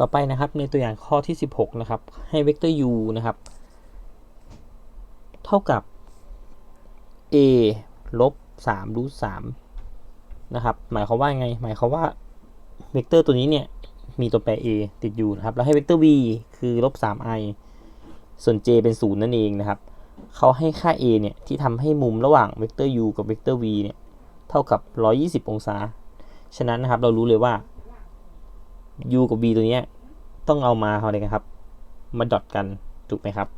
ต่อไปนะครับในตัวอย่างข้อที่ 16 นะครับ ให้เวกเตอร์ u นะครับ เท่ากับ a ลบ3รูท3นะครับ หมายความว่าไง หมายความว่าเวกเตอร์ตัวนี้เนี่ย มีตัวแปร a ติดอยู่นะครับ แล้วให้เวกเตอร์ v คือลบ 3i ส่วน j เป็น 0 นั่นเองนะครับ เขาให้ค่า a เนี่ย ที่ทำให้มุมระหว่างเวกเตอร์ u กับเวกเตอร์ v เนี่ย เท่ากับ 120 องศา ฉะนั้นนะครับ เรารู้เลยว่า u กับ v ตัวเนี้ยต้องเอามาอะไรกันครับ มาดอทกันถูกไหมครับ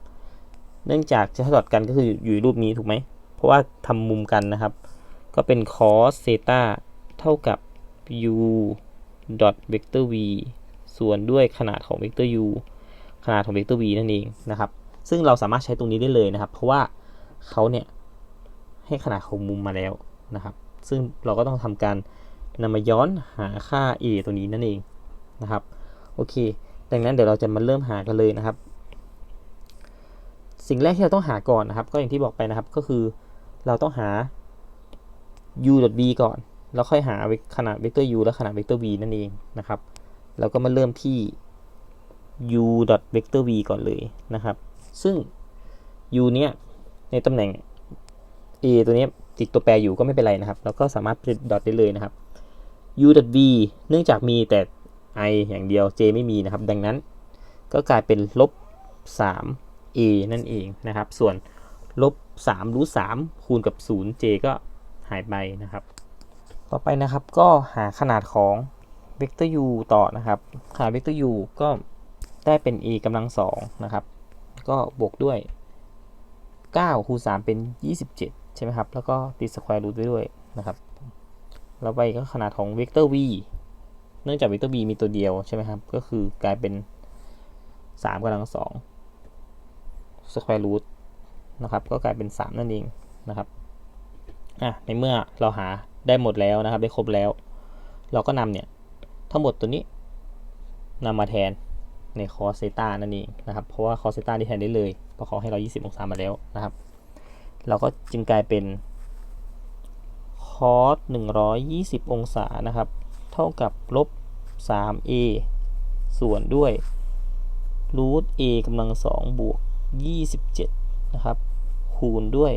เนื่องจากจะดอทกันก็คืออยู่ในรูปนี้ถูกไหม เพราะว่าทำมุมกันนะครับ ก็เป็น cos เซตาเท่ากับ u ดอทเวกเตอร์ v ส่วนด้วยขนาดของเวกเตอร์ u ขนาดของเวกเตอร์ v นั่นเองนะครับ ซึ่งเราสามารถใช้ตรงนี้ได้เลยนะครับ เพราะว่าเขาเนี่ยให้ขนาดของมุมมาแล้วนะครับ ซึ่งเราก็ต้องทำการนำมาย้อนหาค่า a ตัวนี้นั่นเอง นะครับ โอเค ดังนั้นเดี๋ยวเราจะมาเริ่มหากันเลยนะครับ สิ่งแรกที่เราต้องหาก่อนนะครับ ก็อย่างที่บอกไปนะครับ ก็คือเราต้องหา u v ก่อน แล้วค่อยหาขนาดเวกเตอร์ u และขนาดเวกเตอร์ v นั่นเองนะครับ แล้วก็มาเริ่มที่ u vector v ก่อนเลยนะครับ ซึ่ง u เนี้ยในตำแหน่ง a ตัวนี้ติดตัวแปรอยู่ก็ไม่เป็นไรนะครับเราก็สามารถติดดอทได้เลยนะครับ u v เนื่องจากมีแต่ i อย่างเดียว j ไม่มีนะครับ ดังนั้นก็กลายเป็นลบ 3 a นั่นเองนะครับ ส่วนลบ3รูท3คูณกับ 0 j ก็หายไปนะครับ ต่อไปนะครับก็หาขนาดของเวกเตอร์ u ต่อนะครับหาเวกเตอร์ u ก็ได้เป็น a กำลังสองนะครับ ก็บวกด้วย 9 คูณ 3 เป็น 27 ใช่ไหมครับ แล้วก็ติดสแควร์รูทไว้ด้วยนะครับเราไปก็ขนาดของเวกเตอร์ v นื่องจากเวกเตอร์ b มีตัวเดียวใช่ไหมครับ ก็คือกลายเป็น 3กำลังสองสแควร์รูทนะครับ ก็กลายเป็น 3 นั่นเองนะครับอะในเมื่อเราหาได้หมดแล้วนะครับ ได้ครบแล้ว เราก็นำเนี่ย ทั้งหมดตัวนี้นำมาแทนในคอสเซตานั่นเองนะครับ เพราะว่าคอสเซตาที่แทนได้เลยเพราะเขาให้เรา 20 องศามาแล้วนะครับ เราก็จึงกลายเป็นคอส120 องศานะครับ เท่ากับลบ 3a ส่วนด้วยรูท a กำลังสองบวก 27 นะครับ คูณด้วย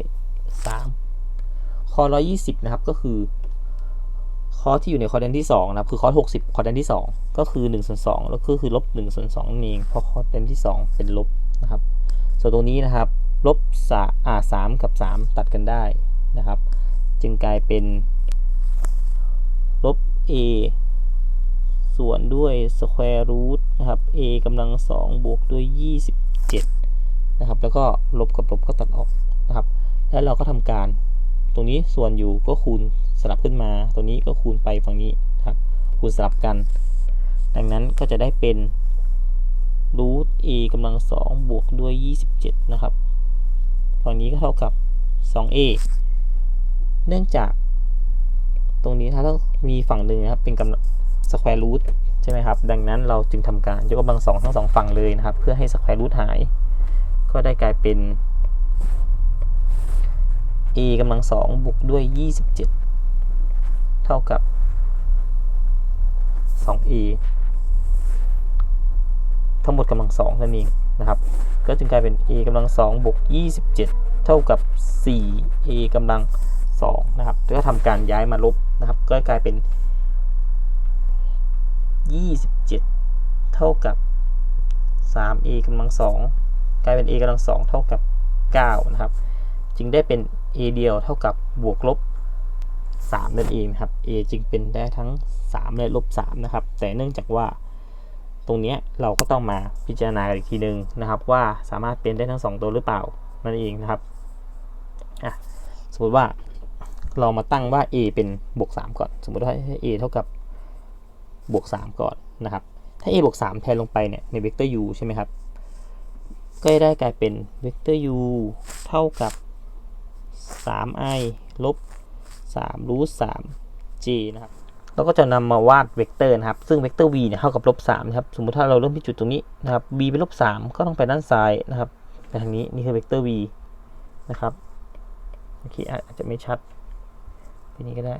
3 คอ120นะครับ ก็คือ คอที่อยู่ในคอร์ดนที่2นะครับ คือคอร์ด60คอร์ดนที่ 2 ก็คือ1ส่วน2แล้วก็คือลบ1ส่วน2นั่นเอง เพราะคอร์ดนที่ 2 เป็นลบนะครับ ส่วนตรงนี้นะครับ ลบสาอ่า3กับ 3 ตัดกันได้นะครับ จึงกลายเป็นลบ a ส่วนด้วยสแควร์รูทนะครับ a กำลัง2บวกด้วย 27 นะครับ แล้วก็ลบกับลบก็ตัดออกนะครับ แล้วเราก็ทำการ ตรงนี้ส่วนอยู่ก็คูณสลับขึ้นมา ตรงนี้ก็คูณไปฝั่งนี้ครับ คูณสลับกัน ดังนั้นก็จะได้เป็นรูท a กำลัง2บวกด้วย 27 นะครับ ฝั่งนี้ก็เท่ากับ 2a เนื่องจากตรงนี้ถ้าต้องมีฝั่งหนึ่งนะครับเป็นกำลัง สแควร์รูทใช่ไหมครับ ดังนั้นเราจึงทำการยกกำลังสองทั้งสองฝั่งเลยนะครับ เพื่อให้สแควร์รูทหาย ก็ได้กลายเป็น a กำลังสองบวกด้วย 27 เท่ากับ 2a ทั้งหมดกำลังสองนั่นเองนะครับ ก็จึงกลายเป็น a กำลังสองบวก27 เท่ากับ 4a กำลังสองนะครับ ก็ทำการย้ายมาลบนะครับ ก็กลายเป็น 27 เท่ากับ 3a กำลังสองกลายเป็น a กำลังสองเท่ากับ 9 นะครับ จึงได้เป็น a เดียวเท่ากับบวกลบ 3 นั่นเองครับ a จึงเป็นได้ทั้ง 3 และลบ 3 นะครับ แต่เนื่องจากว่าตรงนี้เราก็ต้องมาพิจารณาอีกทีหนึ่งนะครับ ว่าสามารถเป็นได้ทั้ง 2 ตัวหรือเปล่านั่นเองนะครับอะสมมติว่าเรามาตั้งว่า a เป็นบวก3ก่อน สมมติว่า a เท่ากับ บวก 3 ก่อนนะครับ ถ้า a บวก 3 แทนลงไปเนี่ยในเวกเตอร์ u ใช่ไหมครับ ก็จะได้กลายเป็นเวกเตอร์ u เท่ากับ 3i ลบ3รูท 3 j นะครับเราก็จะนำมาวาดเวกเตอร์นะครับ ซึ่งเวกเตอร์ v เนี่ยเท่ากับลบ3นะครับ สมมุติถ้าเราเริ่มที่จุดตรงนี้นะครับ b เป็นลบ3ก็ต้องไปด้านซ้ายนะครับไปทางนี้นี่คือเวกเตอร์ v นะครับ โอเคอาจจะไม่ชัดทีนี้ก็ได้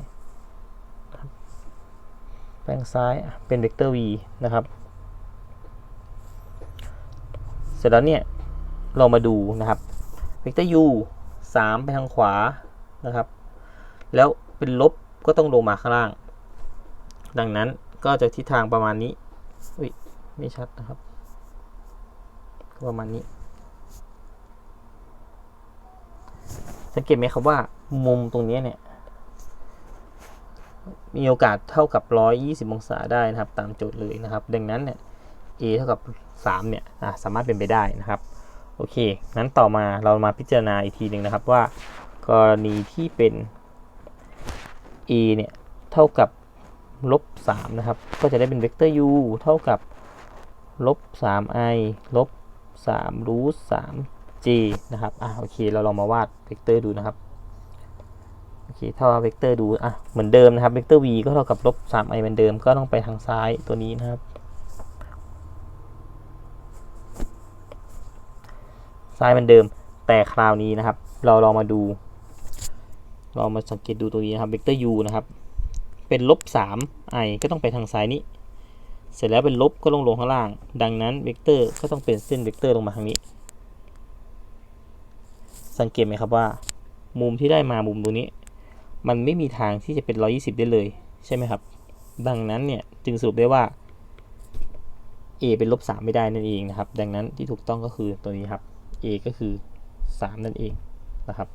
แปลงซ้ายเป็นเวกเตอร์ v นะครับ เสร็จแล้วเนี่ยเรามาดูนะครับเวกเตอร์ u 3 ไปทางขวานะครับ แล้วเป็นลบก็ต้องลงมาข้างล่าง ดังนั้นก็จะทิศทางประมาณนี้อุ้ยไม่ชัดนะครับประมาณนี้ สังเกตไหมครับว่ามุมตรงนี้เนี่ย มีโอกาสเท่ากับ 120 องศาได้นะครับ ตามโจทย์เลยนะครับ ดังนั้นเนี่ย a เท่ากับ 3 เนี่ยสามารถเป็นไปได้นะครับ โอเค งั้นต่อมาเรามาพิจารณาอีกทีหนึ่งนะครับว่ากรณีที่เป็น a เนี่ยเท่ากับลบ3นะครับ ก็จะได้เป็นเวกเตอร์ u เท่ากับลบ 3i ลบ3รูท 3 j นะครับ อะโอเค เราลองมาวาดเวกเตอร์ดูนะครับ อเคถ้าเวกเตอร์ดูอะเหมือนเดิมนะครับเวกเตอร์ v ก็เท่ากับลบ 3i เหมือนเดิมก็ต้องไปทางซ้ายตัวนี้นะครับ ซ้ายเหมือนเดิม แต่คราวนี้นะครับ เราลองมาดูเรามาสังเกตดูตัวนี้นะครับเวกเตอร์ u นะครับ เป็นลบ 3i ก็ต้องไปทางซ้ายนี้ เสร็จแล้วเป็นลบก็ลงลงข้างล่าง ดังนั้นเวกเตอร์ก็ต้องเป็นเส้นเวกเตอร์ลงมาทางนี้ สังเกตไหมครับว่า มุมที่ได้มามุมตรงนี้ มันไม่มีทางที่จะเป็น 120 ได้เลยใช่ไหมครับ ดังนั้นเนี่ยจึงสรุปได้ว่า a เป็นลบ3ไม่ได้นั่นเองนะครับ ดังนั้นที่ถูกต้องก็คือตัวนี้ครับ a ก็คือ 3 นั่นเองนะครับ